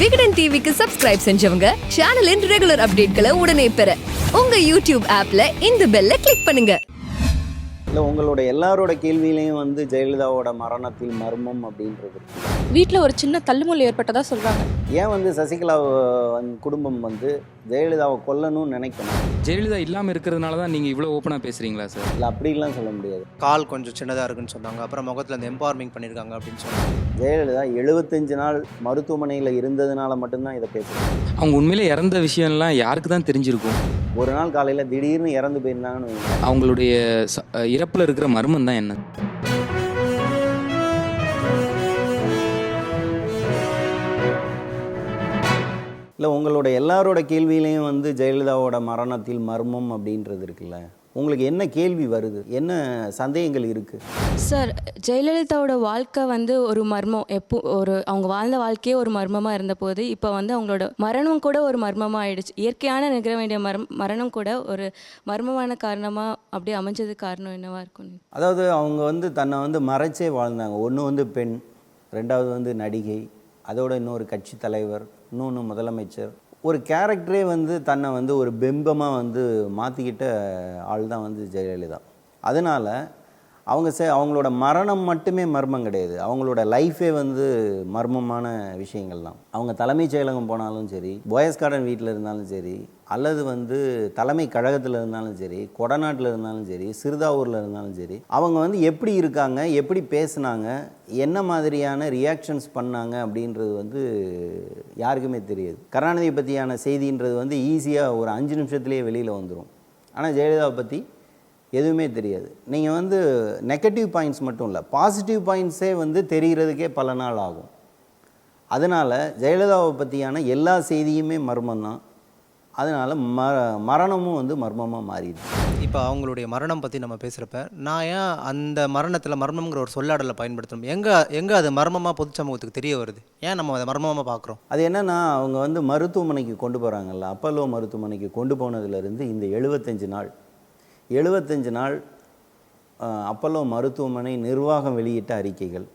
விகடன் டிவிக்கு சப்ஸ்கிரைப் செஞ்சவங்க சேனலின் ரெகுலர் அப்டேட்களை உடனே பெற உங்க யூடியூப் ஆப்ல இந்த பெல்ல கிளிக் பண்ணுங்க இல்லை உங்களோட எல்லாரோட கேள்வியிலையும் வந்து ஜெயலலிதாவோட மரணத்தில் மர்மம் அப்படின்றது. வீட்டில் ஒரு சின்ன தள்ளுமுள் ஏற்பட்டதா சொல்றாங்க ஏன் வந்து சசிகலா குடும்பம் வந்து ஜெயலலிதாவை கொல்லணும்னு நினைக்கணும். ஜெயலலிதா இல்லாமல் இருக்கிறதுனால தான் நீங்கள் இவ்வளோ ஓப்பனாக பேசுகிறீங்களா சார் இல்லை அப்படிலாம் சொல்ல முடியாது. கால் கொஞ்சம் சின்னதாக இருக்குன்னு சொன்னாங்க. அப்புறம் முகத்தில் இந்த எம்பவர்மிங் பண்ணியிருக்காங்க அப்படின்னு சொன்னாங்க. ஜெயலலிதா எழுபத்தஞ்சு நாள் மருத்துவமனையில் இருந்ததுனால மட்டும்தான் இதை பேசுகிறேன் அவங்க உண்மையிலே இறந்த விஷயம்லாம் யாருக்கு தான் தெரிஞ்சிருக்கும்? ஒரு நாள் காலையில் திடீர்னு இறந்து போயிருந்தாங்கன்னு வைங்க. அவங்களுடைய ச- இறப்புல இருக்கிற மர்மம் தான் என்ன? இல்லை உங்களோட எல்லாரோட கேள்வியிலையும் வந்து ஜெயலலிதாவோட மரணத்தில் மர்மம் அப்படின்றது இருக்குல்ல? உங்களுக்கு என்ன கேள்வி வருது? என்ன சந்தேகங்கள் இருக்குது சார் ஜெயலலிதாவோட வாழ்க்கை வந்து ஒரு மர்மம். எப்போ ஒரு அவங்க வாழ்ந்த வாழ்க்கையே ஒரு மர்மமாக இருந்தபோது இப்போ வந்து அவங்களோட மரணம் கூட ஒரு மர்மமாக ஆயிடுச்சு இயற்கையான நிகழ வேண்டிய மரம் மரணம் கூட ஒரு மர்மமான காரணமாக அப்படியே அமைஞ்சது காரணம் என்னவா இருக்கும்? அதாவது அவங்க வந்து தன்னை வந்து மறைச்சே வாழ்ந்தாங்க. ஒன்று வந்து பெண் ரெண்டாவது வந்து நடிகை அதோட இன்னொரு கட்சி தலைவர் இன்னொன்று முதலமைச்சர். ஒரு கேரக்டரே வந்து தன்னை வந்து ஒரு பிம்பமாக வந்து மாற்றிக்கிட்ட ஆள் தான் வந்து ஜெயலலிதா. அதனால் அவங்க சே அவங்களோட மரணம் மட்டுமே மர்மம் கிடையாது. அவங்களோட லைஃபே வந்து மர்மமான விஷயங்கள் தான். அவங்க தலைமைச் செயலகம் போனாலும் சரி போயஸ் கார்டன் வீட்டில் இருந்தாலும் சரி அல்லது வந்து தலைமை கழகத்தில் இருந்தாலும் சரி கொடநாட்டில் இருந்தாலும் சரி சிறுதாவூரில் இருந்தாலும் சரி அவங்க வந்து எப்படி இருக்காங்க எப்படி பேசுனாங்க என்ன மாதிரியான ரியாக்ஷன்ஸ் பண்ணாங்க அப்படின்றது வந்து யாருக்குமே தெரியாது. கருணாநிதியை பற்றியான செய்தின்றது வந்து ஈஸியாக ஒரு அஞ்சு நிமிஷத்துலேயே வெளியில் வந்துடும் ஆனால் ஜெயலலிதாவை பற்றி எதுவுமே தெரியாது. நீங்கள் வந்து நெகட்டிவ் பாயிண்ட்ஸ் மட்டும் இல்லை பாசிட்டிவ் பாயிண்ட்ஸே வந்து தெரிகிறதுக்கே பல நாள் ஆகும். அதனால் ஜெயலலிதாவை பற்றியான எல்லா செய்தியுமே மர்மம் தான். அதனால் ம மரணமும் வந்து மர்மமாக மாறிடுது. இப்போ அவங்களுடைய மரணம் பற்றி நம்ம பேசுகிறப்ப நான் ஏன் அந்த மரணத்தில் மர்மம்ங்கிற ஒரு சொல்லாடலை பயன்படுத்தணும்? எங்கே எங்கே அது மர்மமாக பொது சமூகத்துக்கு தெரிய வருது? ஏன் நம்ம அதை மர்மமாக பார்க்குறோம்? அது என்னென்னா அவங்க வந்து மருத்துவமனைக்கு கொண்டு போகிறாங்கல்ல அப்பல்லோ மருத்துவமனைக்கு கொண்டு போனதுலேருந்து இந்த எழுபத்தஞ்சு நாள் எழுபத்தஞ்சு நாள் அப்பல்லோ மருத்துவமனை நிர்வாகம் வெளியிட்ட அறிக்கைகள்.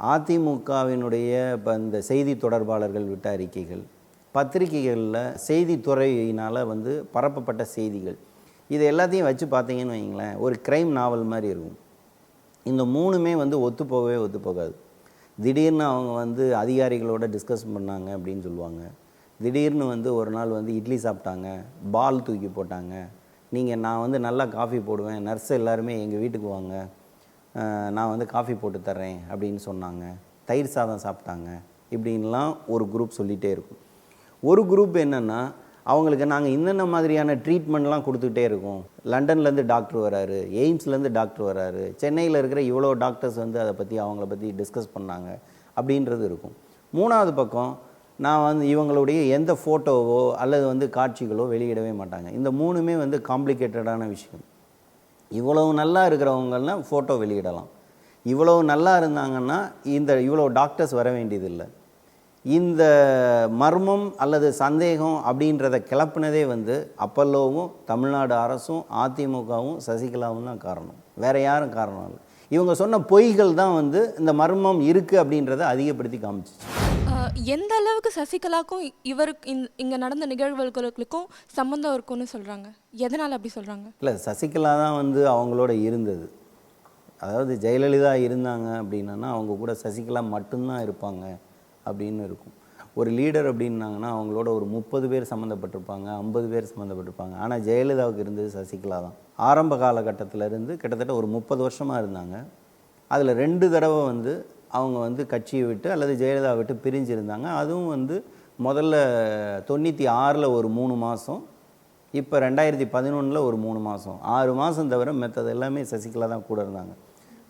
அதிமுகவினுடைய இப்போ இந்த செய்தி தொடர்பாளர்கள் விட்ட அறிக்கைகள். பத்திரிகைகளில் செய்தித்துறையினால் வந்து பரப்பப்பட்ட செய்திகள். இது எல்லாத்தையும் வச்சு பார்த்தீங்கன்னு வைங்களேன் ஒரு கிரைம் நாவல் மாதிரி இருக்கும். இந்த மூணுமே வந்து ஒத்துப்போகவே ஒத்துப்போகாது திடீர்னு அவங்க வந்து அதிகாரிகளோட டிஸ்கஸ் பண்ணாங்க அப்படின்னு சொல்லுவாங்க. திடீர்னு வந்து ஒரு நாள் வந்து இட்லி சாப்பிட்டாங்க பால் தூக்கி போட்டாங்க நீங்கள் நான் வந்து நல்லா காஃபி போடுவேன். நர்ஸ் எல்லாருமே எங்கள் வீட்டுக்கு வாங்க. நான் வந்து காஃபி போட்டு தர்றேன் அப்படின்னு சொன்னாங்க. தயிர் சாதம் சாப்பிட்டாங்க. இப்படின்லாம் ஒரு குரூப் சொல்லிகிட்டே இருக்கும். ஒரு குரூப் என்னென்னா அவங்களுக்கு நாங்கள் இன்னென்ன மாதிரியான ட்ரீட்மெண்ட்லாம் கொடுத்துக்கிட்டே இருக்கோம். லண்டன்லேருந்து டாக்டர் வராரு. எய்ம்ஸ்லேருந்து டாக்டர் வராரு. சென்னையில் இருக்கிற இவ்வளோ டாக்டர்ஸ் வந்து அதை பற்றி அவங்கள பற்றி டிஸ்கஸ் பண்ணாங்க. அப்படின்றது இருக்கும். மூணாவது பக்கம் நான் வந்து இவங்களுடைய எந்த ஃபோட்டோவோ அல்லது வந்து காட்சிகளோ வெளியிடவே மாட்டாங்க. இந்த மூணுமே வந்து காம்ப்ளிகேட்டடான விஷயம். இவ்வளவு நல்லா இருக்கிறவங்கன்னா ஃபோட்டோ வெளியிடலாம். இவ்வளவு நல்லா இருந்தாங்கன்னா இந்த இவ்வளோ டாக்டர்ஸ் வர வேண்டியதில்லை. இந்த மர்மம் அல்லது சந்தேகம் அப்படின்றத கிளப்புனதே வந்து அப்பல்லோவும் தமிழ்நாடு அரசும் அதிமுகவும் சசிகலாவும் தான் காரணம். வேறு யாரும் காரணம் இல்லை. இவங்க சொன்ன பொய்கள் தான் வந்து இந்த மர்மம் இருக்குது அப்படின்றத அதிகப்படுத்தி காமிச்சிச்சு. எந்த அளவுக்கு சசிகலாக்கும் இவருக்கு இங்கே நடந்த நிகழ்வுகளுக்கும் சம்மந்தம் இருக்கும்னு சொல்கிறாங்க எதனால் அப்படி சொல்கிறாங்க இல்லை சசிகலா தான் வந்து அவங்களோட இருந்தது. அதாவது ஜெயலலிதா இருந்தாங்க அப்படின்னா அவங்க கூட சசிகலா மட்டும்தான் இருப்பாங்க அப்படின்னு இருக்கும். ஒரு லீடர் அப்படின்னாங்கன்னா அவங்களோட ஒரு முப்பது பேர் சம்மந்தப்பட்டிருப்பாங்க ஐம்பது பேர் சம்மந்தப்பட்டிருப்பாங்க ஆனால் ஜெயலலிதாவுக்கு இருந்தது சசிகலா தான். ஆரம்ப காலகட்டத்திலேருந்து கிட்டத்தட்ட ஒரு முப்பது வருஷமாக இருந்தாங்க. அதில் ரெண்டு தடவை வந்து அவங்க வந்து கட்சியை விட்டு அல்லது ஜெயலலிதா விட்டு பிரிஞ்சிருந்தாங்க. அதுவும் வந்து முதல்ல தொண்ணூற்றி ஆறில் ஒரு மூணு மாதம் இப்போ ரெண்டாயிரத்தி பதினொன்றில் ஒரு மூணு மாதம் ஆறு மாதம் தவிர மற்றது எல்லாமே சசிகலா தான் கூட இருந்தாங்க.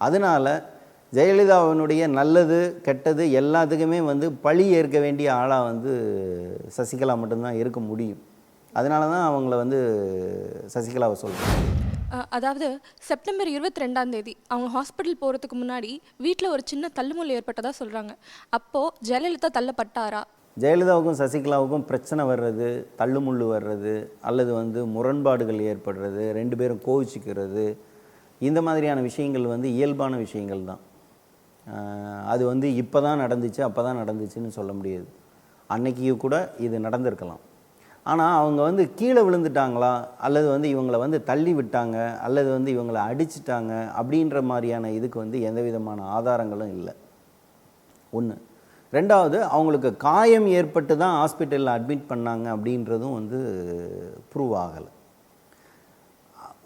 அதனால் ஜெயலலிதாவினுடைய நல்லது கெட்டது எல்லாத்துக்குமே வந்து பழி ஏற்க வேண்டிய ஆளாக வந்து சசிகலா மட்டும்தான் இருக்க முடியும். அதனால தான் அவங்கள வந்து சசிகலாவை சொல்கிறேன் அதாவது செப்டம்பர் இருபத்தி ரெண்டாம் தேதி அவங்க ஹாஸ்பிட்டல் போகிறதுக்கு முன்னாடி வீட்டில் ஒரு சின்ன தள்ளுமுள் ஏற்பட்டதா சொல்கிறாங்க அப்போது ஜெயலலிதா தள்ளப்பட்டாரா? ஜெயலலிதாவுக்கும் சசிகலாவுக்கும் பிரச்சனை வர்றது தள்ளுமுள்ளு வர்றது அல்லது வந்து முரண்பாடுகள் ஏற்படுறது ரெண்டு பேரும் கோவிச்சிக்கிறது இந்த மாதிரியான விஷயங்கள் வந்து இயல்பான விஷயங்கள் தான். அது வந்து இப்போ தான் நடந்துச்சு அப்போ தான் நடந்துச்சுன்னு சொல்ல முடியாது. அன்னைக்கு கூட இது நடந்திருக்கலாம். ஆனால் அவங்க வந்து கீழே விழுந்துட்டாங்களா? அல்லது வந்து இவங்களை வந்து தள்ளி விட்டாங்க? அல்லது வந்து இவங்களை அடிச்சிட்டாங்க? அப்படின்ற மாதிரியான இதுக்கு வந்து எந்த விதமான ஆதாரங்களும் இல்லை. ஒன்று ரெண்டாவது அவங்களுக்கு காயம் ஏற்பட்டு தான் ஹாஸ்பிட்டலில் அட்மிட் பண்ணாங்க அப்படின்றதும் வந்து ப்ரூவ் ஆகலை.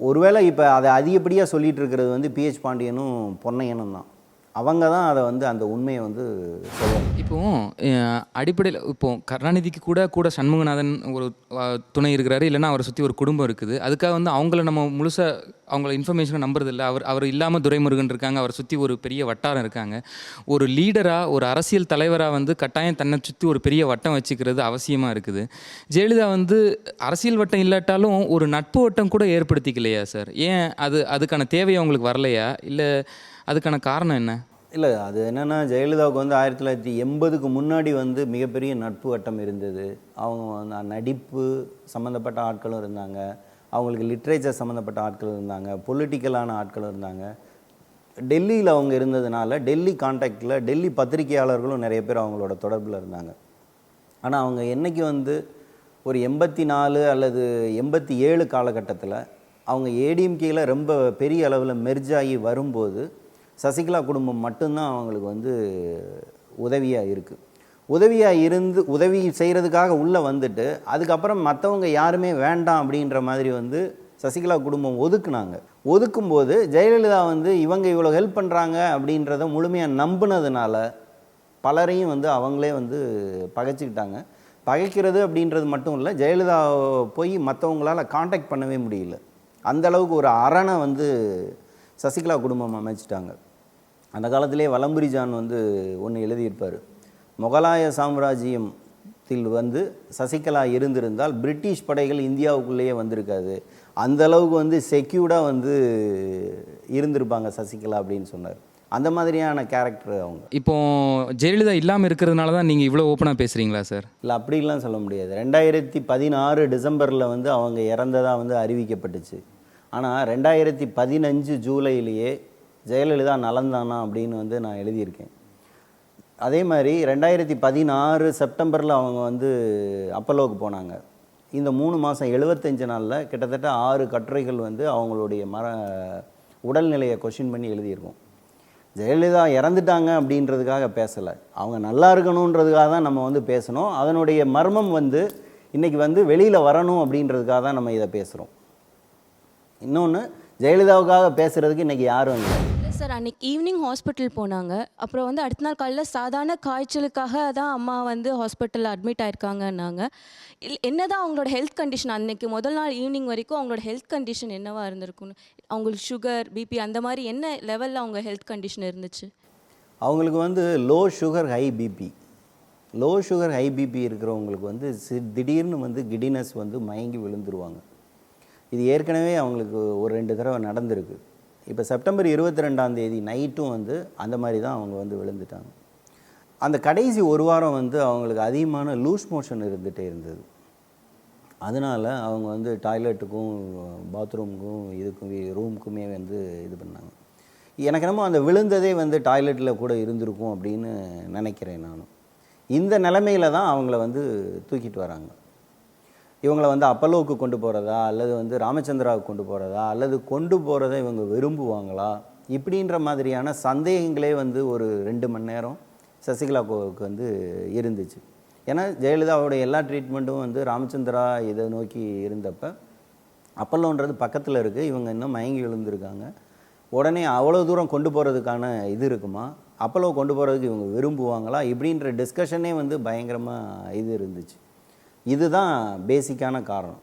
ஒருவேளை இப்போ அதை அதிகப்படியாக சொல்லிகிட்டு இருக்கிறது வந்து பிஹெச் பாண்டியனும் பொன்னையனும் தான். அவங்க தான் அதை வந்து அந்த உண்மையை வந்து சொல்லணும் இப்போ அடிப்படையில் இப்போ கருணாநிதிக்கு கூட கூட சண்முகநாதன் ஒரு துணை இருக்கிறாரு இல்லைன்னா அவரை சுற்றி ஒரு குடும்பம் இருக்குது. அதுக்காக வந்து அவங்கள நம்ம முழுசாக அவங்கள இன்ஃபர்மேஷனை நம்புறது இல்லை. அவர் அவர் இல்லாமல் துரைமுருகன் இருக்காங்க அவரை சுற்றி ஒரு பெரிய வட்டாரம் இருக்காங்க. ஒரு லீடராக ஒரு அரசியல் தலைவராக வந்து கட்டாயம் தன்னை சுற்றி ஒரு பெரிய வட்டம் வச்சுக்கிறது அவசியமாக இருக்குது. ஜெயலலிதா வந்து அரசியல் வட்டம் இல்லாட்டாலும் ஒரு நட்பு வட்டம் கூட ஏற்படுத்திக்கலையா சார்? ஏன் அது அதுக்கான தேவை அவங்களுக்கு வரலையா? இல்லை அதுக்கான காரணம் என்ன? இல்லை அது என்னென்னா ஜெயலலிதாவுக்கு வந்து ஆயிரத்தி தொள்ளாயிரத்தி எண்பதுக்கு முன்னாடி வந்து மிகப்பெரிய நட்பு வட்டம் இருந்தது. அவங்க வந்து நடிப்பு சம்மந்தப்பட்ட ஆட்களும் இருந்தாங்க. அவங்களுக்கு லிட்ரேச்சர் சம்மந்தப்பட்ட ஆட்கள் இருந்தாங்க. பொலிட்டிக்கலான ஆட்களும் இருந்தாங்க. டெல்லியில் அவங்க இருந்ததுனால டெல்லி கான்டாக்டில் டெல்லி பத்திரிகையாளர்களும் நிறைய பேர் அவங்களோட தொடர்பில் இருந்தாங்க. ஆனால் அவங்க என்னைக்கு வந்து ஒரு எண்பத்தி நாலு அல்லது எண்பத்தி ஏழு காலகட்டத்தில் அவங்க ஏடிஎம்கேயில் ரொம்ப பெரிய அளவில் மெர்ஜ் ஆகி வரும்போது சசிகலா குடும்பம் மட்டும்தான் அவங்களுக்கு வந்து உதவியாக இருக்குது உதவியாக இருந்து உதவி செய்கிறதுக்காக உள்ளே வந்துட்டு அதுக்கப்புறம் மற்றவங்க யாருமே வேண்டாம் அப்படின்ற மாதிரி வந்து சசிகலா குடும்பம் ஒதுக்குனாங்க. ஒதுக்கும்போது ஜெயலலிதா வந்து இவங்க இவ்வளோ ஹெல்ப் பண்ணுறாங்க அப்படின்றத முழுமையாக நம்பினதுனால பலரையும் வந்து அவங்களே வந்து பகைச்சிக்கிட்டாங்க. பகைக்கிறது அப்படின்றது மட்டும் இல்லை ஜெயலலிதா போய் மற்றவங்களால காண்டாக்ட் பண்ணவே முடியல. அந்த அளவுக்கு ஒரு அரணை வந்து சசிகலா குடும்பம் அமைச்சிட்டாங்க. அந்த காலத்திலே வலம்புரி ஜான் வந்து ஒன்று எழுதியிருப்பார். முகலாய சாம்ராஜ்யத்தில் வந்து சசிகலா இருந்திருந்தால் பிரிட்டிஷ் படைகள் இந்தியாவுக்குள்ளேயே வந்திருக்காது. அந்த அளவுக்கு வந்து செக்யூர்டாக வந்து இருந்திருப்பாங்க சசிகலா அப்படின்னு சொன்னார். அந்த மாதிரியான கேரக்டர் அவங்க. இப்போ ஜெயலலிதா இல்லாமல் இருக்கிறதுனால தான் நீங்கள் இவ்வளோ ஓப்பனாக பேசுகிறீங்களா சார் இல்லை அப்படிலாம் சொல்ல முடியாது. ரெண்டாயிரத்தி பதினாறு டிசம்பரில் வந்து அவங்க இறந்ததா வந்து அறிவிக்கப்பட்டுச்சு. ஆனால் ரெண்டாயிரத்தி பதினஞ்சு ஜூலையிலேயே ஜெயலலிதா நலந்தானா அப்படின்னு வந்து நான் எழுதியிருக்கேன். அதே மாதிரி ரெண்டாயிரத்தி பதினாறு செப்டம்பரில் அவங்க வந்து அப்பல்லோவுக்கு போனாங்க. இந்த மூணு மாதம் எழுபத்தஞ்சு நாளில் கிட்டத்தட்ட ஆறு கட்டுரைகள் வந்து அவங்களுடைய மர உடல்நிலையை கொஷின் பண்ணி எழுதியிருக்கோம். ஜெயலலிதா இறந்துட்டாங்க அப்படின்றதுக்காக பேசலை. அவங்க நல்லா இருக்கணுன்றதுக்காக தான் நம்ம வந்து பேசணும். அதனுடைய மர்மம் வந்து இன்றைக்கி வந்து வெளியில் வரணும் அப்படின்றதுக்காக தான் நம்ம இதை பேசுகிறோம் இன்னொன்று ஜெயலலிதாவுக்காக பேசுகிறதுக்கு இன்றைக்கி யாரும் இல்லை. சார் அன்னைக்கு ஈவினிங் ஹாஸ்பிட்டல் போனாங்க. அப்புறம் வந்து அடுத்த நாள் காலையில் சாதாரண காய்ச்சலுக்காக தான் அம்மா வந்து ஹாஸ்பிட்டலில் அட்மிட் ஆயிருக்காங்கன்னாங்க. இல் என்னதான் அவங்களோட ஹெல்த் கண்டிஷன் அன்னைக்கு முதல் நாள் ஈவினிங் வரைக்கும் அவங்களோட ஹெல்த் கண்டிஷன் என்னவா இருந்திருக்கும்னு அவங்களுக்கு சுகர் பிபி அந்த மாதிரி என்ன லெவலில் அவங்க ஹெல்த் கண்டிஷன் இருந்துச்சு? அவங்களுக்கு வந்து low sugar high BP low sugar high BP இருக்கிறவங்களுக்கு வந்து திடீர்னு வந்து கிடினஸ் வந்து மயங்கி விழுந்துருவாங்க. இது ஏற்கனவே அவங்களுக்கு ஒரு ரெண்டு தடவை நடந்திருக்கு. இப்போ செப்டம்பர் இருபத்தி ரெண்டாம் தேதி நைட்டும் வந்து அந்த மாதிரி தான் அவங்க வந்து விழுந்துட்டாங்க. அந்த கடைசி ஒரு வாரம் வந்து அவங்களுக்கு அதிகமான லூஸ் மோஷன் இருந்துகிட்டே இருந்தது. அதனால் அவங்க வந்து டாய்லெட்டுக்கும் பாத்ரூமுக்கும் இதுக்கும் ரூமுக்குமே வந்து இது பண்ணாங்க. எனக்கு என்னமோ அந்த விழுந்ததே வந்து டாய்லெட்டில் கூட இருந்திருக்கும் அப்படின்னு நினைக்கிறேன் நான் இந்த நிலமையில தான் அவங்கள வந்து தூக்கிட்டு வராங்க. இவங்களை வந்து அப்பல்லோவுக்கு கொண்டு போகிறதா அல்லது வந்து ராமச்சந்திராவுக்கு கொண்டு போகிறதா அல்லது கொண்டு போகிறத இவங்க விரும்புவாங்களா? இப்படின்ற மாதிரியான சந்தேகங்களே வந்து ஒரு ரெண்டு மணி நேரம் சசிகலா கோவுக்கு வந்து இருந்துச்சு. ஏன்னா ஜெயலலிதாவோடைய எல்லா ட்ரீட்மெண்ட்டும் வந்து ராமச்சந்திரா இதை நோக்கி இருந்தப்போ அப்பல்லோன்றது பக்கத்தில் இருக்குது இவங்க இன்னும் மயங்கி விழுந்திருக்காங்க. உடனே அவ்வளோ தூரம் கொண்டு போகிறதுக்கான இது இருக்குமா? அப்பல்லோ கொண்டு போகிறதுக்கு இவங்க விரும்புவாங்களா? இப்படின்ற டிஸ்கஷனே வந்து பயங்கரமாக இது இருந்துச்சு. இதுதான் பேசிக்கான காரணம்.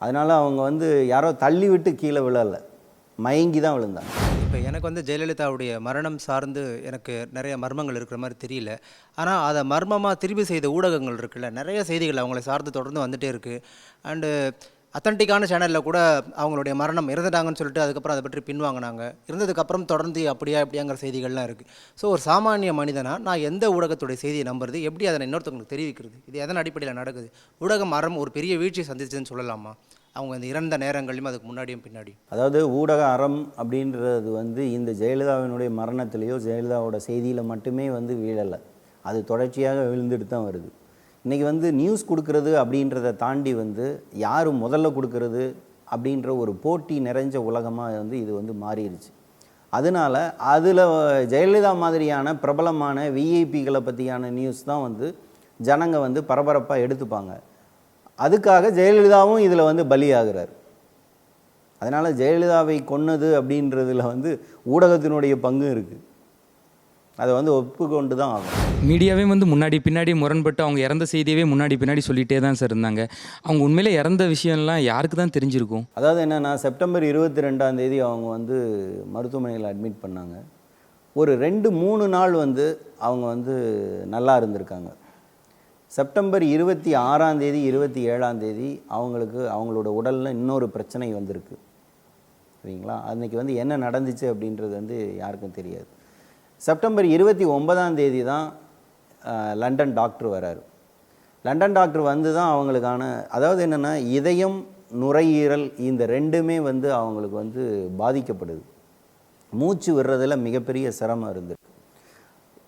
அதனால் அவங்க வந்து யாரோ தள்ளி விட்டு கீழே விழலை. மயங்கி தான் விழுந்தாங்க. இப்போ எனக்கு வந்து ஜெயலலிதாவுடைய மரணம் சார்ந்து எனக்கு நிறைய மர்மங்கள் இருக்கிற மாதிரி தெரியல. ஆனால் அதை மர்மமாக திருப்பி செய்த ஊடகங்கள் இருக்குல்ல நிறைய செய்திகள் அவங்கள சார்ந்து தொடர்ந்து வந்துகிட்டே இருக்குது அண்டு அத்தன்டிக்கான சேனலில் கூட அவங்களுடைய மரணம் இறந்துட்டாங்கன்னு சொல்லிட்டு அதுக்கப்புறம் அதை பற்றி பின்வாங்கினாங்க. இருந்ததுக்கப்புறம் தொடர்ந்து அப்படியா இப்படியாங்கிற செய்திகள்லாம் இருக்குது ஸோ ஒரு சாமானிய மனிதனா நான் எந்த ஊடகத்துடைய செய்தியை நம்புறது? எப்படி அதை நான் இன்னொருத்தவங்களுக்கு தெரிவிக்கிறது? இது எதன் அடிப்படையில் நடக்குது? ஊடக மரம் ஒரு பெரிய வீழ்ச்சியை சந்திச்சதுன்னு சொல்லலாமா? அவங்க அந்த இறந்த நேரங்களையும் அதுக்கு முன்னாடியும் பின்னாடியும். அதாவது ஊடக அறம் அப்படின்றது வந்து இந்த ஜெயலலிதாவினுடைய மரணத்திலேயோ ஜெயலலிதாவோட செய்தியில் மட்டுமே வந்து வீழலை. அது தொடர்ச்சியாக விழுந்துட்டு தான் வருது. இன்றைக்கி வந்து நியூஸ் கொடுக்கறது அப்படின்றத தாண்டி வந்து யார் முதல்ல கொடுக்கறது அப்படின்ற ஒரு போட்டி நிறைஞ்ச உலகமாக வந்து இது வந்து மாறிடுச்சு. அதனால அதில் ஜெயலலிதா மாதிரியான பிரபலமான விஐபிகளை பற்றியான நியூஸ் தான் வந்து ஜனங்க வந்து பரபரப்பாக எடுத்துப்பாங்க. அதுக்காக ஜெயலலிதாவும் இதில் வந்து பலியாகிறார். அதனால் ஜெயலலிதாவை கொன்னது அப்படின்றதுல வந்து ஊடகத்தினுடைய பங்கு இருக்குது அதை வந்து ஒப்புக்கொண்டு தான் ஆகும். மீடியாவே வந்து முன்னாடி பின்னாடி முரண்பட்டு அவங்க இறந்த செய்தியவே முன்னாடி பின்னாடி சொல்லிட்டே தான் சார் இருந்தாங்க. அவங்க உண்மையிலே இறந்த விஷயம்லாம் யாருக்கு தான் தெரிஞ்சிருக்கும்? அதாவது என்னென்னா செப்டம்பர் இருபத்தி ரெண்டாம் தேதி அவங்க வந்து மருத்துவமனையில் அட்மிட் பண்ணாங்க. ஒரு ரெண்டு மூணு நாள் வந்து அவங்க வந்து நல்லா இருந்திருக்காங்க. செப்டம்பர் இருபத்தி ஆறாம் தேதி இருபத்தி ஏழாம் தேதி அவங்களுக்கு அவங்களோட உடலில் இன்னொரு பிரச்சனை வந்திருக்கு. சரிங்களா? அன்றைக்கி வந்து என்ன நடந்துச்சு அப்படின்றது வந்து யாருக்கும் தெரியாது. செப்டம்பர் இருபத்தி ஒன்பதாம் தேதி தான் லண்டன் டாக்டர் வராரு. லண்டன் டாக்டர் வந்து தான் அவங்களுக்கான அதாவது என்னென்னா இதயம் நுரையீரல் இந்த ரெண்டுமே வந்து அவங்களுக்கு வந்து பாதிக்கப்படுது. மூச்சு விடுறதில் மிகப்பெரிய சிரமம் இருந்திருக்கு.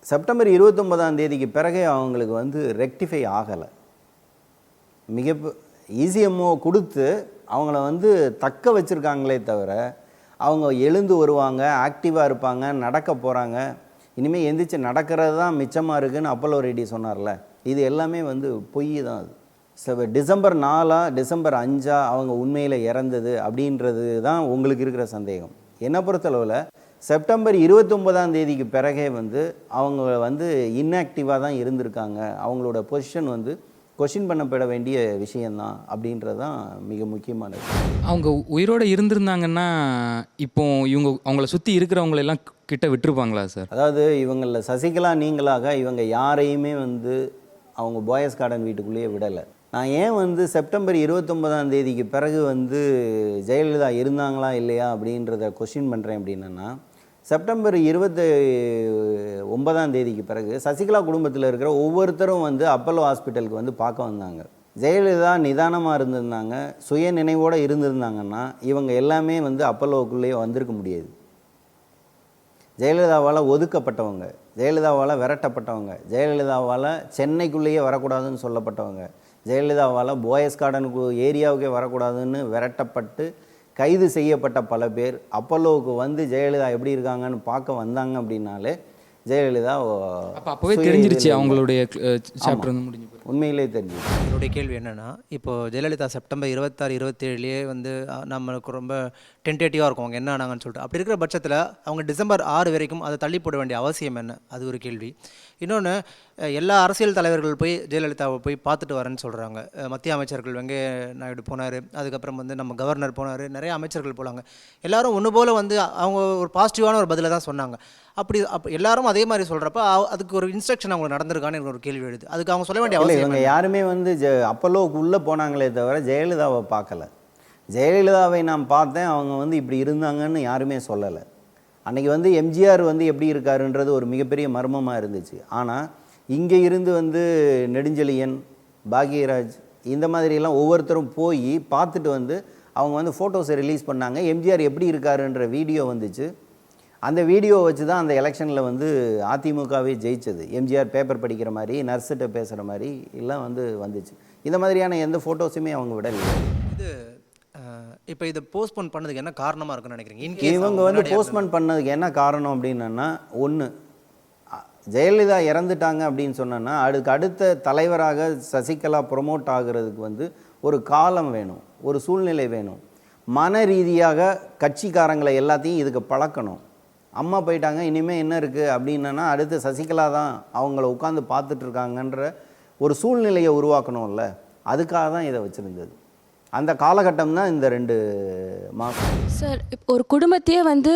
செப்டம்பர் இருபத்தொன்பதாம் தேதிக்கு பிறகே அவங்களுக்கு வந்து ரெக்டிஃபை ஆகலை. மிக ஈசிஎம்ஓ கொடுத்து அவங்கள வந்து தக்க வச்சுருக்காங்களே தவிர அவங்க எழுந்து வருவாங்க ஆக்டிவாக இருப்பாங்க நடக்க போகிறாங்க இனிமேல் எந்திரிச்சு நடக்கிறது தான் மிச்சமாக இருக்குதுன்னு அப்போலோ ரெட்டி சொன்னார்ல. இது எல்லாமே வந்து பொய் தான் அது. செ- டிசம்பர் நாலா டிசம்பர் அஞ்சா அவங்க உண்மையில் இறந்தது அப்படின்றது தான் உங்களுக்கு இருக்கிற சந்தேகம். என்னை பொறுத்தளவில் செப்டம்பர் இருபத்தொம்பதாம் தேதிக்கு பிறகே வந்து அவங்க வந்து இன்ஆக்டிவாக தான் இருந்திருக்காங்க. அவங்களோட பொசிஷன் வந்து கொஷின் பண்ணப்பட வேண்டிய விஷயந்தான் அப்படின்றது தான் மிக முக்கியமானது. அவங்க உயிரோட இருந்திருந்தாங்கன்னா இப்போ இவங்க அவங்கள சுற்றி இருக்கிறவங்கள எல்லாம் கிட்ட விட்டுருப்பாங்களா சார் அதாவது இவங்களில் சசிகலா நீங்களாக இவங்க யாரையுமே வந்து அவங்க பாய்ஸ் கார்டன் வீட்டுக்குள்ளேயே விடலை. நான் ஏன் வந்து செப்டம்பர் இருபத்தொன்பதாம் தேதிக்கு பிறகு வந்து ஜெயலலிதா இருந்தாங்களா இல்லையா அப்படின்றத கொஷின் பண்ணுறேன் அப்படின்னா செப்டம்பர் இருபத்தி ஒன்பதாம் தேதிக்கு பிறகு சசிகலா குடும்பத்தில் இருக்கிற ஒவ்வொருத்தரும் வந்து அப்பல்லோ ஹாஸ்பிட்டலுக்கு வந்து பார்க்க வந்தாங்க. ஜெயலலிதா நிதானமாக இருந்திருந்தாங்க சுய நினைவோடு இருந்திருந்தாங்கன்னா இவங்க எல்லாமே வந்து அப்பல்லோவுக்குள்ளேயே வந்திருக்க முடியாது. ஜெயலலிதாவால் ஒதுக்கப்பட்டவங்க ஜெயலலிதாவால் விரட்டப்பட்டவங்க ஜெயலலிதாவால் சென்னைக்குள்ளேயே வரக்கூடாதுன்னு சொல்லப்பட்டவங்க ஜெயலலிதாவால் போயஸ் கார்டனுக்கு ஏரியாவுக்கே வரக்கூடாதுன்னு விரட்டப்பட்டு கைது செய்யப்பட்ட பல பேர் அப்பல்லோவுக்கு வந்து ஜெயலலிதா எப்படி இருக்காங்கன்னு பார்க்க வந்தாங்க அப்படின்னாலே ஜெயலலிதா அப்போ அப்போவே தெரிஞ்சிருச்சு அவங்களுடைய சாப்டர் வந்து முடிஞ்சு போயிருக்கு. உண்மையிலே தெரிஞ்சு என்னுடைய கேள்வி என்னென்னா இப்போ ஜெயலலிதா செப்டம்பர் இருபத்தாறு இருபத்தேழுலேயே வந்து நம்மளுக்கு ரொம்ப டென்டேட்டிவாக இருக்கும். அவங்க என்ன ஆனாங்கன்னு சொல்லிட்டு. அப்படி இருக்கிற பட்சத்தில் அவங்க டிசம்பர் ஆறு வரைக்கும் அதை தள்ளி போட வேண்டிய அவசியம் என்ன? அது ஒரு கேள்வி. இன்னொன்று எல்லா அரசியல் தலைவர்கள் போய் ஜெயலலிதாவை போய் பார்த்துட்டு வரேன்னு சொல்கிறாங்க மத்திய அமைச்சர்கள் வெங்கைய நாயுடு போனார் அதுக்கப்புறம் வந்து நம்ம கவர்னர் போனார் நிறைய அமைச்சர்கள் போனாங்க எல்லாரும் ஒன்று போல் வந்து அவங்க ஒரு பாசிட்டிவான ஒரு பதிலை தான் சொன்னாங்க. அப்படி அப்போ எல்லாரும் அதே மாதிரி சொல்கிறப்ப அதுக்கு ஒரு இன்ஸ்ட்ரக்ஷன் அவங்க நடந்திருக்கான்னு எனக்கு ஒரு கேள்வி எழுது. அதுக்கு அவங்க சொல்ல வேண்டிய அவசியம் இவங்க? யாருமே வந்து ஜெ அப்பல்லோவுக்கு உள்ளே போனாங்களே தவிர ஜெயலலிதாவை பார்க்கல. ஜெயலலிதாவை நான் பார்த்தேன் அவங்க வந்து இப்படி இருந்தாங்கன்னு யாருமே சொல்லலை. அன்னைக்கு வந்து எம்ஜிஆர் வந்து எப்படி இருக்காருன்றது ஒரு மிகப்பெரிய மர்மமாக இருந்துச்சு. ஆனால் இங்கே இருந்து வந்து நெடுஞ்செழியன் பாக்யராஜ் இந்த மாதிரியெல்லாம் ஒவ்வொருத்தரும் போய் பார்த்துட்டு வந்து அவங்க வந்து ஃபோட்டோஸை ரிலீஸ் பண்ணாங்க. எம்ஜிஆர் எப்படி இருக்காருன்ற வீடியோ வந்துச்சு. அந்த வீடியோ வச்சு தான் அந்த எலெக்ஷனில் வந்து அதிமுகவே ஜெயிச்சது. எம்ஜிஆர் பேப்பர் படிக்கிற மாதிரி நர்ஸுகிட்ட பேசுகிற மாதிரி எல்லாம் வந்து வந்துச்சு. இந்த மாதிரியான எந்த ஃபோட்டோஸுமே அவங்க விடலை. இது இப்போ இதை போஸ்ட்போன் பண்ணதுக்கு என்ன காரணமாக இருக்குன்னு நினைக்கிறீங்க? இவங்க வந்து போஸ்ட்மேன் பண்ணதுக்கு என்ன காரணம் அப்படின்னா ஒன்று ஜெயலலிதா இறந்துட்டாங்க அப்படின்னு சொன்னோன்னா அதுக்கு அடுத்த தலைவராக சசிகலா ப்ரொமோட் ஆகுறதுக்கு வந்து ஒரு காலம் வேணும் ஒரு சூழ்நிலை வேணும். மன ரீதியாக கட்சிக்காரங்களை எல்லாத்தையும் இதுக்கு பழக்கணும். அம்மா போயிட்டாங்க இனிமேல் என்ன இருக்குது அப்படின்னா அடுத்து சசிகலா தான் அவங்கள உட்காந்து பார்த்துட்டு இருக்காங்கன்ற ஒரு சூழ்நிலையை உருவாக்கணும்ல. அதுக்காக தான் இதை வச்சுருந்தது. அந்த காலகட்டம் தான் இந்த ரெண்டு மாதம் சார் ஒரு குடும்பத்தையே வந்து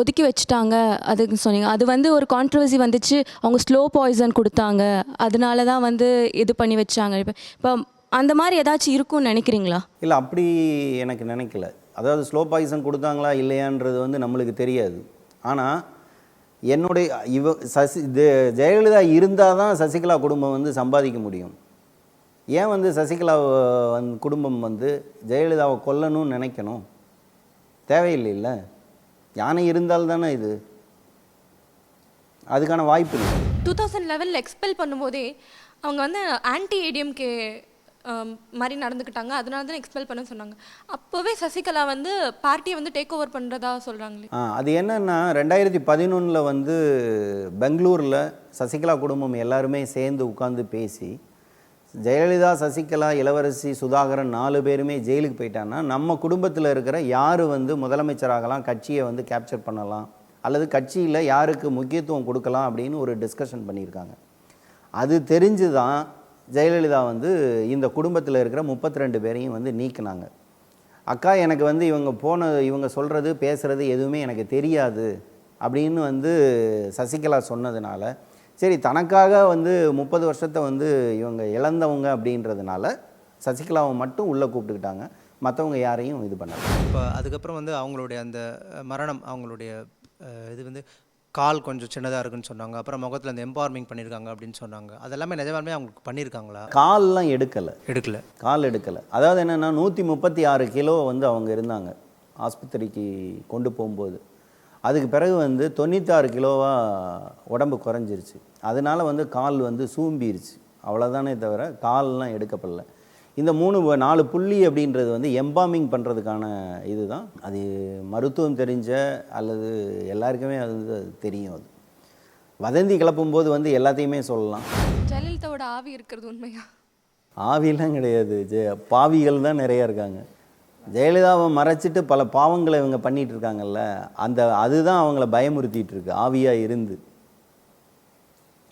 ஒதுக்கி வச்சுட்டாங்க. அதுக்கு சொன்னீங்க. அது வந்து ஒரு கான்ட்ரவர்சி வந்துச்சு. அவங்க ஸ்லோ பாய்சன் கொடுத்தாங்க. அதனால தான் வந்து இது பண்ணி வச்சாங்க. இப்போ இப்போ அந்த மாதிரி ஏதாச்சும் இருக்கும்னு நினைக்கிறீங்களா? இல்லை அப்படி எனக்கு நினைக்கல. அதாவது ஸ்லோ பாய்சன் கொடுத்தாங்களா இல்லையான்றது வந்து நம்மளுக்கு தெரியாது. ஆனால் என்னுடைய இவ சசி ஜெயலலிதா இருந்தால் தான் சசிகலா குடும்பம் வந்து சம்பாதிக்க முடியும். ஏன் வந்து சசிகலா வந் குடும்பம் வந்து ஜெயலலிதாவை கொல்லணும்னு நினைக்கணும்? தேவையில்லைல்ல. யானை இருந்தால் தானே இது? அதுக்கான வாய்ப்பு இல்லை. டூ தௌசண்ட் லெவனில் எக்ஸ்பெல் பண்ணும்போதே அவங்க வந்து ஆன்டி ஏடிஎம்கே மாதிரி நடந்துக்கிட்டாங்க. அதனால தான் எக்ஸ்பெல் பண்ண சொன்னாங்க. அப்போவே சசிகலா வந்து பார்ட்டியை வந்து டேக் ஓவர் பண்ணுறதா சொல்கிறாங்களே அது என்னன்னா ரெண்டாயிரத்தி பதினொன்றில் வந்து பெங்களூரில் சசிகலா குடும்பம் எல்லாருமே சேர்ந்து உட்காந்து பேசி ஜெயலலிதா சசிகலா இளவரசி சுதாகரன் நாலு பேருமே ஜெயிலுக்கு போயிட்டான்னா நம்ம குடும்பத்தில் இருக்கிற யார் வந்து முதலமைச்சராகலாம் கட்சியை வந்து கேப்சர் பண்ணலாம் அல்லது கட்சியில் யாருக்கு முக்கியத்துவம் கொடுக்கலாம் அப்படின்னு ஒரு டிஸ்கஷன் பண்ணியிருக்காங்க. அது தெரிஞ்சு தான் ஜெயலலிதா வந்து இந்த குடும்பத்தில் இருக்கிற முப்பத்தி ரெண்டு பேரையும் வந்து நீக்கினாங்க. அக்கா எனக்கு வந்து இவங்க போன இவங்க சொல்கிறது பேசுகிறது எதுவுமே எனக்கு தெரியாது அப்படின்னு வந்து சசிகலா சொன்னதுனால சரி தனக்காக வந்து முப்பது வருஷத்தை வந்து இவங்க இழந்தவங்க அப்படின்றதுனால சசிகலாவை மட்டும் உள்ளே கூப்பிட்டுக்கிட்டாங்க. மற்றவங்க யாரையும் இது பண்ணல. இப்போ அதுக்கப்புறம் வந்து அவங்களுடைய அந்த மரணம் அவங்களுடைய இது வந்து கால் கொஞ்சம் சின்னதாக இருக்குன்னு சொன்னாங்க. அப்புறம் முகத்தில் அந்த எம்பவர்மிங் பண்ணியிருக்காங்க அப்படின்னு சொன்னாங்க. அதெல்லாமே நிஜமாலுமே அவங்களுக்கு பண்ணியிருக்காங்களா கால்லாம் எடுக்கலை. எடுக்கல. கால் எடுக்கலை. அதாவது என்னென்னா நூற்றி முப்பத்தி ஆறு கிலோ வந்து அவங்க இருந்தாங்க. ஆஸ்பத்திரிக்கு கொண்டு போகும்போது. அதுக்கு பிறகு வந்து தொண்ணூத்தாறு கிலோவாக உடம்பு குறைஞ்சிருச்சு. அதனால வந்து கால் வந்து சூம்பிருச்சு. அவ்வளோதானே தவிர கால்லாம் எடுக்கப்படல. இந்த மூணு நாலு புள்ளி அப்படின்றது வந்து எம்பாமிங் பண்ணுறதுக்கான இதுதான். அது மருத்துவம் தெரிஞ்ச அல்லது எல்லாருக்குமே அது வந்து தெரியும் அது. வதந்தி கிளப்பும்போது வந்து எல்லாத்தையுமே சொல்லலாம். ஜெயலலிதாவோட ஆவி இருக்கிறது உண்மையா? ஆவிலாம் கிடையாது. ஜெ பாவிகள் தான் நிறைய இருக்காங்க. ஜெயலலிதாவை மறைச்சிட்டு பல பாவங்களை இவங்க பண்ணிட்டு இருக்காங்கல்ல அந்த அதுதான் அவங்கள பயமுறுத்திட்டு இருக்கு. ஆவியாக இருந்து.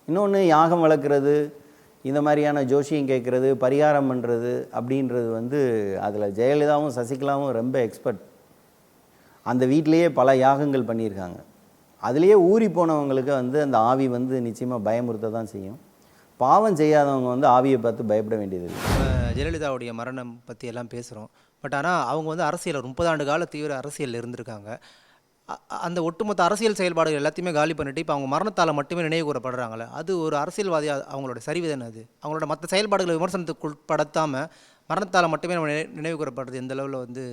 இன்னொன்று யாகம் வளர்க்குறது இந்த மாதிரியான ஜோஷியம் கேட்குறது பரிகாரம் பண்ணுறது அப்படின்றது வந்து அதில் ஜெயலலிதாவும் சசிகலாவும் ரொம்ப எக்ஸ்பர்ட் அந்த வீட்டிலேயே பல யாகங்கள் பண்ணியிருக்காங்க. அதுலேயே ஊறி போனவங்களுக்கு வந்து அந்த ஆவி வந்து நிச்சயமாக பயமுறுத்த தான் செய்யும். பாவம் செய்யாதவங்க வந்து ஆவியை பார்த்து பயப்பட வேண்டியதில்லை ஜெயலலிதாவுடைய மரணம் பற்றி எல்லாம் பேசுகிறோம் பட் ஆனால் அவங்க வந்து அரசியல் முப்பதாண்டு முப்பது ஆண்டு கால தீவிர அரசியலில் இருந்திருக்காங்க. அந்த ஒட்டுமொத்த அரசியல் செயல்பாடுகள் எல்லாத்தையுமே காலி பண்ணிட்டு இப்போ அவங்க மரணத்தால் மட்டுமே நினைவு கூறப்படுறாங்களே அது ஒரு அரசியல்வாதி அவங்களோட சரிவு அது? அவங்களோட மற்ற செயல்பாடுகளை விமர்சனத்துக்கு உட்படுத்தாமல் மரணத்தால் மட்டுமே நம்ம நினைவு கூறப்படுறது எந்த அளவில் வந்து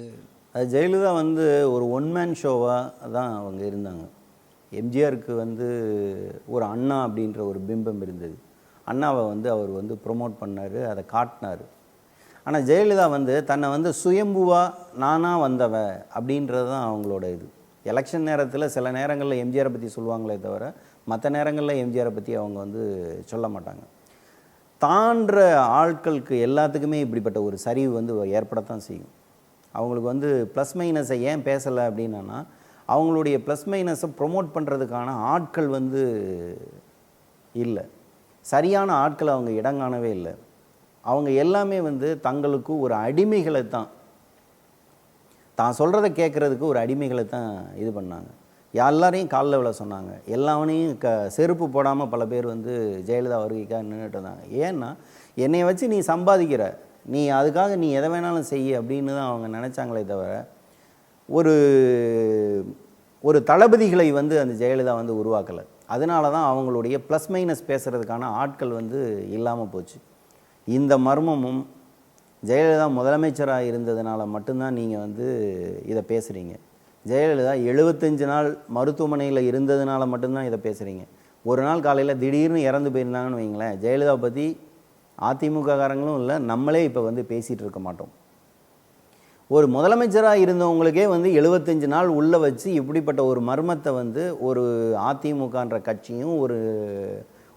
அது ஜெயலலிதா வந்து ஒரு ஒன் மேன் ஷோவாக தான் அவங்க இருந்தாங்க. எம்ஜிஆருக்கு வந்து ஒரு அண்ணா அப்படின்ற ஒரு பிம்பம் இருந்தது. அண்ணாவை வந்து அவர் வந்து ப்ரொமோட் பண்ணார் அதை காட்டினார். ஆனால் ஜெயலலிதா வந்து தன்னை வந்து சுயம்புவாக நானாக வந்தவ அப்படின்றது தான் அவங்களோட இது. எலெக்ஷன் நேரத்தில் சில நேரங்களில் எம்ஜிஆரை பற்றி சொல்லுவாங்களே தவிர மற்ற நேரங்களில் எம்ஜிஆரை பற்றி அவங்க வந்து சொல்ல மாட்டாங்க. தான்ற ஆட்களுக்கு எல்லாத்துக்குமே இப்படிப்பட்ட ஒரு சரிவு வந்து ஏற்படத்தான் செய்யும். அவங்களுக்கு வந்து ப்ளஸ் மைனஸை ஏன் பேசலை அப்படின்னா அவங்களுடைய ப்ளஸ் மைனஸை ப்ரொமோட் பண்ணுறதுக்கான ஆட்கள் வந்து இல்லை. சரியான ஆட்கள் அவங்க இடங்காணவே இல்லை. அவங்க எல்லாமே வந்து தங்களுக்கு ஒரு அடிமைகளை தான் தான் சொல்கிறத கேட்குறதுக்கு ஒரு அடிமைகளை தான் இது பண்ணாங்க. எல்லாரையும் காலில் விழ சொன்னாங்க. எல்லாவனையும் க செருப்பு போடாமல் பல பேர் வந்து ஜெயலலிதா வருகைக்காக நின்றுட்டு இருந்தாங்க. ஏன்னா என்னை வச்சு நீ சம்பாதிக்கிற நீ அதுக்காக நீ எதை வேணாலும் செய்ய அப்படின்னு தான் அவங்க நினச்சாங்களே தவிர ஒரு ஒரு தளபதிகளை வந்து அந்த ஜெயலலிதா வந்து உருவாக்கலை. அதனால தான் அவங்களுடைய ப்ளஸ் மைனஸ் பேசுகிறதுக்கான ஆட்கள் வந்து இல்லாமல் போச்சு. இந்த மர்மமும் ஜெயலலிதா முதலமைச்சராக இருந்ததுனால மட்டும்தான் நீங்கள் வந்து இதை பேசுகிறீங்க ஜெயலலிதா எழுபத்தஞ்சு நாள் மருத்துவமனையில் இருந்ததுனால மட்டும்தான் இதை பேசுகிறீங்க ஒரு நாள் காலையில் திடீர்னு இறந்து போயிருந்தாங்கன்னு வைங்களேன் ஜெயலலிதா பற்றி அதிமுககாரங்களும் இல்லை நம்மளே இப்போ வந்து பேசிகிட்டு இருக்க மாட்டோம். ஒரு முதலமைச்சராக இருந்தவங்களுக்கே வந்து எழுபத்தஞ்சு நாள் உள்ளே வச்சு இப்படிப்பட்ட ஒரு மர்மத்தை வந்து ஒரு அதிமுகன்ற கட்சியும் ஒரு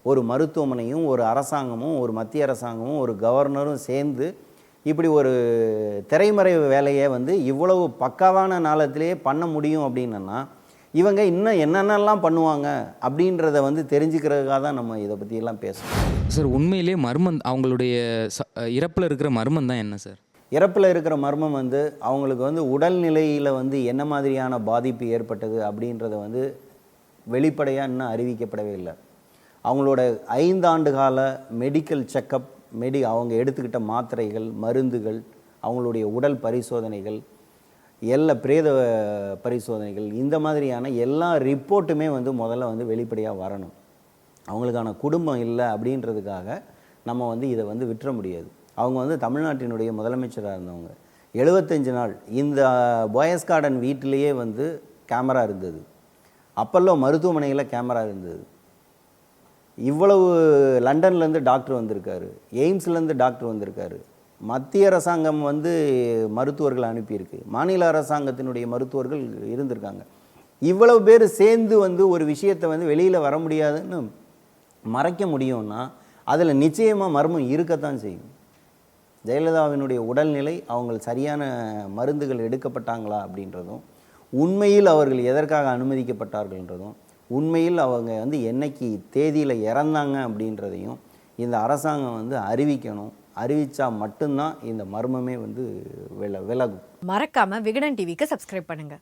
ஒரு மருத்துவமனையும் ஒரு அரசாங்கமும் ஒரு மத்திய அரசாங்கமும் ஒரு கவர்னரும் சேர்ந்து இப்படி ஒரு திரைமறை வேலையை வந்து இவ்வளவு பக்காவான நாளத்திலே பண்ண முடியும் அப்படின்னா இவங்க இன்னும் என்னென்னலாம் பண்ணுவாங்க அப்படின்றத வந்து தெரிஞ்சுக்கிறதுக்காக தான் நம்ம இதை பற்றியெல்லாம் பேசுகிறோம் சார் உண்மையிலே மர்மம் அவங்களுடைய ச- இறப்புல இருக்கிற மர்மம் தான் என்ன சார்? இறப்பில் இருக்கிற மர்மம் வந்து அவங்களுக்கு வந்து உடல்நிலையில் வந்து என்ன மாதிரியான பாதிப்பு ஏற்பட்டது அப்படின்றத வந்து வெளிப்படையாக இன்னும் அறிவிக்கப்படவே இல்லை. அவங்களோட ஐந்தாண்டு கால மெடிக்கல் செக்கப் மெடி அவங்க எடுத்துக்கிட்ட மாத்திரைகள் மருந்துகள் அவங்களுடைய உடல் பரிசோதனைகள் எல்லா பிரேத பரிசோதனைகள் இந்த மாதிரியான எல்லா ரிப்போர்ட்டுமே வந்து முதல்ல வந்து வெளிப்படையாக வரணும். அவங்களுக்கான குடும்பம் இல்லை அப்படின்றதுக்காக நம்ம வந்து இதை வந்து விட்டுற முடியாது. அவங்க வந்து தமிழ்நாட்டினுடைய முதலமைச்சராக இருந்தவங்க. எழுபத்தஞ்சு நாள் இந்த பாயஸ் கார்டன் வீட்டிலேயே வந்து கேமரா இருந்தது. அப்பல்லோ மருத்துவமனையில் கேமரா இருந்தது. இவ்வளவு லண்டன்லேருந்து டாக்டர் வந்திருக்காரு எய்ம்ஸ்லேருந்து டாக்டர் வந்திருக்காரு. மத்திய அரசாங்கம் வந்து மருத்துவர்கள் அனுப்பியிருக்கு. மாநில அரசாங்கத்தினுடைய மருத்துவர்கள் இருந்திருக்காங்க. இவ்வளவு பேர் சேர்ந்து வந்து ஒரு விஷயத்தை வந்து வெளியில் வர முடியாதுன்னு மறைக்க முடியும்னா அதில் நிச்சயமாக மர்மம் இருக்கத்தான் செய்யும். ஜெயலலிதாவினுடைய உடல்நிலை அவங்க சரியான மருந்துகள் எடுக்கப்பட்டாங்களா அப்படின்றதும் உண்மையில் அவர்கள் எதற்காக அனுமதிக்கப்பட்டார்கள்ன்றதும் உண்மையில் அவங்க வந்து என்னைக்கு தேதியில் இறந்தாங்க அப்படின்றதையும் இந்த அரசாங்கம் வந்து அறிவிக்கணும். அறிவித்தா மட்டும்தான் இந்த மர்மமே வந்து வில விலகும். மறக்காம விகடன் டிவிக்கு சப்ஸ்கிரைப் பண்ணுங்க.